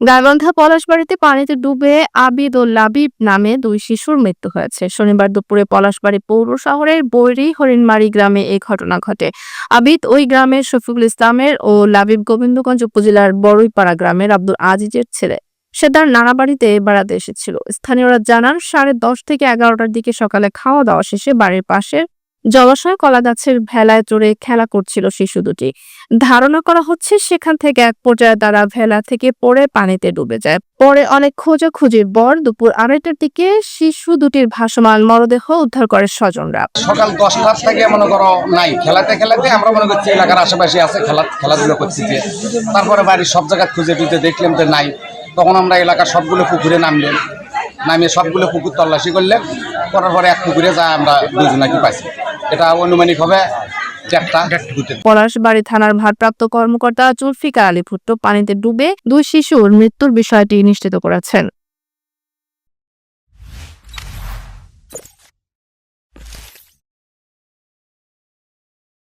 গাইবান্ধা পলাশবাড়িতে পানিতে ডুবে আবিদ ও লাবিব নামে দুই শিশুর মৃত্যু হয়েছে। শনিবার দুপুরে পলাশবাড়ি পৌর শহরের বৈরি হরিণমারি গ্রামে এই ঘটনা ঘটে। আবিদ ওই গ্রামের শফিকুল ইসলামের ও লাবিব গোবিন্দগঞ্জ উপজেলার বড়ইপাড়া গ্রামের আব্দুল আজিজের ছেলে। সে তার নানা বাড়িতে বেড়াতে এসেছিল। স্থানীয়রা জানান, সাড়ে দশ থেকে এগারোটার দিকে সকালে খাওয়া দাওয়া শেষে বাড়ির পাশের জলাশয় কলা গাছের ভেলায় চড়ে খেলা করছিল শিশু দুটি। ধারণা করা হচ্ছে সেখান থেকে এক পর্যায়ে তারা ভেলা থেকে পড়ে পানিতে ডুবে যায়। পরে অনেক খোঁজাখুঁজির পর দুপুর আড়াইটার দিকে শিশু দুটির ভাসমান মরদেহ উদ্ধার করে স্বজনরা। সকাল দশটার থেকে মনে করো নাই। খেলাতে খেলাতে আমরা মনে করছি এলাকার আশেপাশে আছে, খেলা খেলাধুলো করছি যে। তারপরে বাড়ির সব জায়গা খুঁজে টুজে দেখলাম যে নাই। তখন আমরা এলাকার সবগুলো পুকুরে নামলাম। নামিয়ে সবগুলো পুকুর তল্লাশি করলে করার পরে এক পুকুরে যা আমরা দুজনাকে পাইছি। এটা অনুমানিক হবে পলাশবাড়ি থানার ভারপ্রাপ্ত কর্মকর্তা জুলফিকার আলী ভুট্টো পানিতে ডুবে দুই শিশুর মৃত্যুর বিষয়টি নিশ্চিত করেছেন।